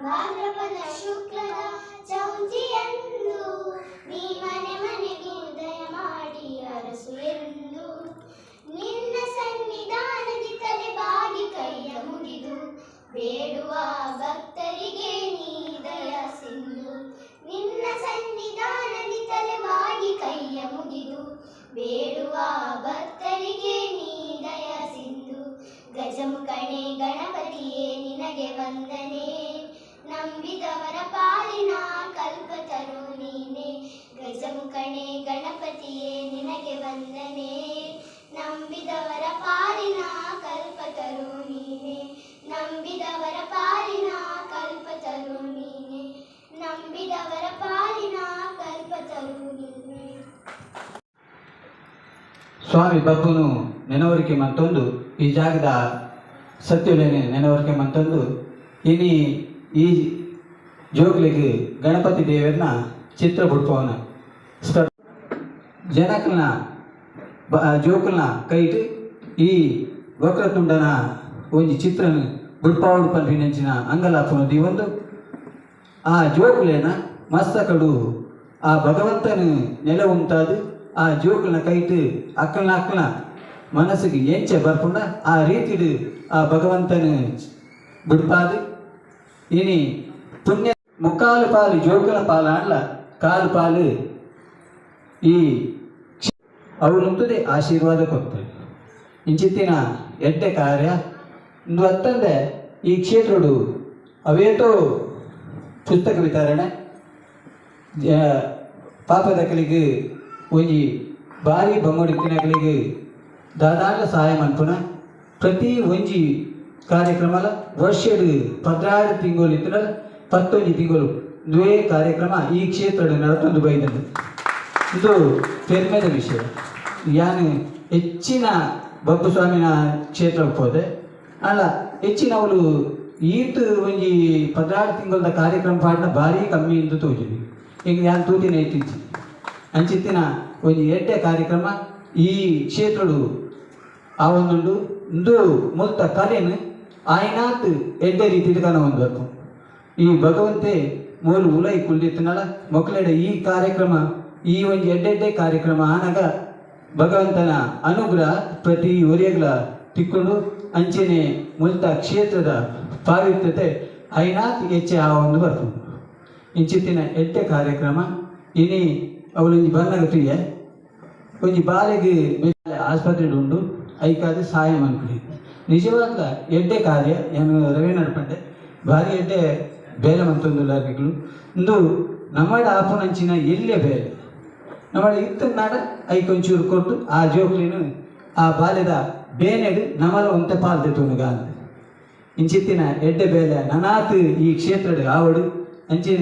ಭಾದ್ರಪದ ಶುಕ್ಲದ ಚೌತಿಯಂದು ನೀ ಬೇಡುವ ಭಕ್ತರಿಗೆ ನೀ ದಯ ಸಿಂಧು. ಗಜಮುಖಣೆ ಗಣಪತಿಯೇ, ನಿನಗೆ ವಂದನೆ. ನಂಬಿದವರ ಪಾಲಿನ ಕಲ್ಪತರು ನೀನೆ. ಗಜಮುಖಣೆ ಗಣಪತಿಯೇ, ನಿನಗೆ ವಂದನೆ. ನಂಬಿದವರ ಪಾಲಿನ ಕಲ್ಪತರು ನೀನೆ. ಸ್ವಾಮಿ ಬಬ್ಬುನು ನೆನವರಿಕೆ ಮಂತೊಂದು ಈ ಜಾಗದ ಸತ್ಯುಲೇನೆ ನೆನವರಿಕೆ ಮಂತೊಂದು ಇನಿ ಈ ಜೋಗ್ಲಿಗೆ ಗಣಪತಿ ದೇವರನ್ನ ಚಿತ್ರ ಬಿಡ್ಪವನ ಜನಕನ ಜನಕಲ್ನ ಜೋಕಲ್ನ ಕೈಟ್ ಈ ವಕ್ರತುಂಡನ ಒಂಜಿ ಚಿತ್ರನ ಬಿಡ್ಪಾವಡು ಪಂಪಿನಂಚಿನ ಅಂಗಲಾಪನ ದಿವೊಂದು, ಆ ಜೋಕುಲೇನ ಮಸ್ತಕಡು ಆ ಭಗವಂತನ ನೆಲ ಉಂಟಾದು ಆ ಜೋಕುಲನ ಕೈಟ್ ಅಕ್ಕಲ್ನ ಅಕ್ಕಲ್ನ ಮನಸ್ಸಿಗೆ ಎಂಚೆ ಬರ್ಪುಂಡ ಆ ರೀತಿ ಆ ಭಗವಂತನ ಬಿಡ್ಪಾದು. ಇನಿ ಪುಣ್ಯ ಮುಕ್ಕಾಲು ಪಾಲು ಜೋಕುಲ ಪಾಲ ಕಾಲು ಪಾಲು ಈ ಅವನುಂತದೆ ಆಶೀರ್ವಾದ ಕೊಡ್ತಾರೆ ಇಂಚಿತ್ತಿನ ಎಡ್ಡೆ ಕಾರ್ಯ. ಇಂದು ಅತ್ತಂದೆ ಈ ಕ್ಷೇತ್ರಡು ಅವೇತೋ ಪುಸ್ತಕ ವಿತರಣೆ. ಪಾಪದಕ್ಕಲಿಗೆ ಒಂಜಿ ಭಾರಿ ಬೊಮ್ಮಡಿಕ್ಕಿನಗಳಿಗೆ ದಾದಾಗ ಸಹಾಯ ಮನ್ಪುನ ಪ್ರತಿ ಒಂಜಿ ಕಾರ್ಯಕ್ರಮಲ ವರ್ಷಡ್ ಪದ್ನಾರು ತಿಂಗಳು ಇತ್ತಿನ ಪತ್ತೊಂಜಿ ತಿಂಗಳು ದ್ವೇ ಕಾರ್ಯಕ್ರಮ ಈ ಕ್ಷೇತ್ರದ ನಡತೊಂದು ಬೈದಂದು ಇದು ಪೆರ್ಮೆದ ವಿಷಯ. ಯಾನು ಹೆಚ್ಚಿನ ಬಬ್ಬು ಸ್ವಾಮಿನ ಕ್ಷೇತ್ರಕ್ಕೆ ಹೋದೆ. ಅಲ್ಲ ಹೆಚ್ಚಿನ ಅವಳು ಈತ ಒಂಜಿ ಪದ್ನಾರು ತಿಂಗಳ ಕಾರ್ಯಕ್ರಮ ಪಾಡಿನ ಭಾರಿ ಕಮ್ಮಿ ಎಂದು ತೋಜಿದ್ವಿ ಈಗ ಯಾನ್ ತೂತಿನ ಇತ್ತೀಚಿ ಅಂಚಿತ್ತಿನ ಒಂಜಿ ಎಡ್ಡೆ ಕಾರ್ಯಕ್ರಮ ಈ ಕ್ಷೇತ್ರಡು ಆವೊಂದುಂಡು. ಇಂದು ಮುಲ್ತ ಕಲೆನ್ ಆಯ್ನಾತ್ ಎಡ್ಡೆ ರೀತಿ ಕನ ಒಂದು ಈ ಭಗವಂತೆ ಮೂಲು ಉಲೈ ಕುಲ್ದಿತ್ತನಲ್ಲ ಮಕ್ಕಳೆಡೆ ಈ ಕಾರ್ಯಕ್ರಮ, ಈ ಒಂದು ಎಡ್ಡೆಡ್ಡೆ ಕಾರ್ಯಕ್ರಮ ಆನಾಗ ಭಗವಂತನ ಅನುಗ್ರಹ ಪ್ರತಿ ಒರೆಗಳ ತಿಕ್ಕೊಂಡು. ಅಂಚೆನೆ ಮುಲ್ತ ಕ್ಷೇತ್ರದ ಪಾವಿತ್ರ್ಯತೆ ಐನಾತ್ ಹೆಚ್ಚೆ ಆ ಒಂದು ಬರ್ತದೆ ಇಂಚಿತ್ತಿನ ಎಡ್ಡೆ ಕಾರ್ಯಕ್ರಮ, ಇನಿ ಅವಳೊಂಜಿ ಬಂದಾಗ ಒಂಜಿ ಬಾಲೆಗೆ ಆಸ್ಪತ್ರೆ ಉಂಡು ಐಕಾದ ಸಹಾಯ ಮಾಡ್ಕೊಳ್ಳಿ ನಿಜವಾದ ಎಡ್ಡೆ ಕಾರ್ಯ, ಏನು ರವಿ ನಡ್ಪಂಡೆ ಭಾರಿ ಎಡ್ಡೆ ಬೇಲೆ ಮಂತೊಂದು ಲಾರಿಗಳು ಇಂದು ನಮ್ಮಡ ಆಪನಂಚಿನ ಎಲ್ಲೇ ಬೇಲೆ. ನಮ್ಮಡ ಇತ್ತ ನಾಡ ಐಕೊಂಚೂರು ಕೊಟ್ಟು ಆ ಜೋಕ್ಲಿನ ಆ ಬಾಲ್ಯದ ಬೇನೆಡು ನಮಲ ಒಂತೆ ಪಾಲ್ದೆ ತುನುಗಾಂತ ಇಂಚಿತ್ತಿನ ಎಡ್ಡೆ ಬೇಲೆ ನನಾತ್ ಈ ಕ್ಷೇತ್ರದ ಆವಡು, ಅಂಚಿನ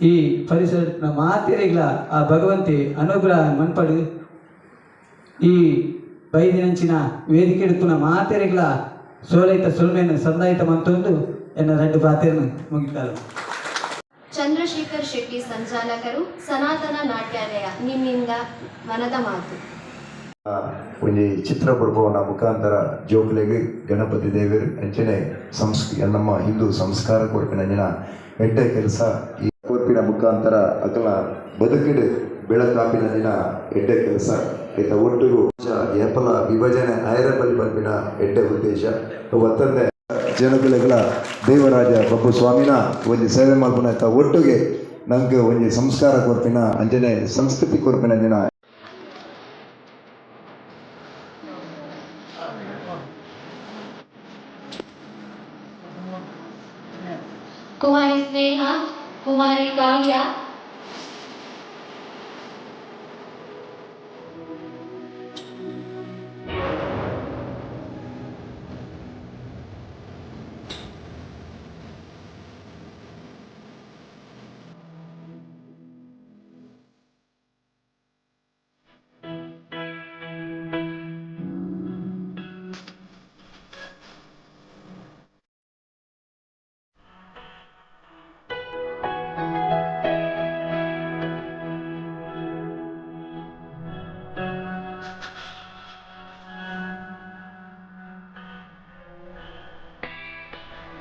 ಈ ಪರಿಸರ ಮಾತೆರೆಗಳ ಆ ಭಗವಂತಿ ಅನುಗ್ರಹ ಮನ್ಪಡು. ಈ ಬೈದಿನಂಚಿನ ವೇದಿಕೆ ಇಡ್ತುನ ಮಾತೆರೆಗಳ ಸೋಲೈತ ಸುಲ್ಮೆನ ಸಂದಾಯಿತ ಮಂತೊಂದು ಎನ್ನ ರೆಡ್ಡು ಪಾತೆರನ್ನು ಮುಗಿತಾಳು ಚಂದ್ರಶೇಖರ್ ಶೆಟ್ಟಿ ಸಂಚಾಲಕರು ಸನಾತನ ನಾಟ್ಯಾಲಯ ನಿಮ್ಮಿಂದ ಮನದ ಮಾತು. ಒಂಜಿ ಚಿತ್ರ ಬರ್ಬೋನ ಮುಖಾಂತರ ಜೋಕ್ಲೆಗ್ ಗಣಪತಿ ದೇವರು ಅಂಚನೆ ಸಂಸ್ ನಮ್ಮ ಹಿಂದೂ ಸಂಸ್ಕಾರ ಕೊಡ್ಪಿನ ಅಂಜನ ಎಡ್ಡೆ ಕೆಲಸ ಈ ಮುಖಾಂತರ ಅಕಲ ಬದುಕಿಡು ದಿನ ಎಡ್ಡೆ ಕೆಲಸ. ಆಯ್ತ ಒಟ್ಟಿಗೂ ಏಪಲ ವಿಭಜನೆ ಐರಬಲ್ ಬರ್ಪಿನ ಎಡ್ಡೆ ಉದ್ದೇಶ. ಒತ್ತಂದೆ ಜನಗಳ ದೇವರಾಜ ಬಬ್ಬು ಸ್ವಾಮಿನ ಒಂಜಿ ಸೇವೆ ಮಾಡ್ಕೊಂಡು ಆಯ್ತಾ ಒಟ್ಟಿಗೆ ನಂಗೆ ಒಂಜಿ ಸಂಸ್ಕಾರ ಕೊರ್ಪಿನ ಅಂಜನೆ ಸಂಸ್ಕೃತಿ ಕೊರ್ಪಿನ ದಿನ. ಕುಮಾರಿ ಸ್ನೇಹ. ಕುಮಾರಿ ಕಾವ್ಯ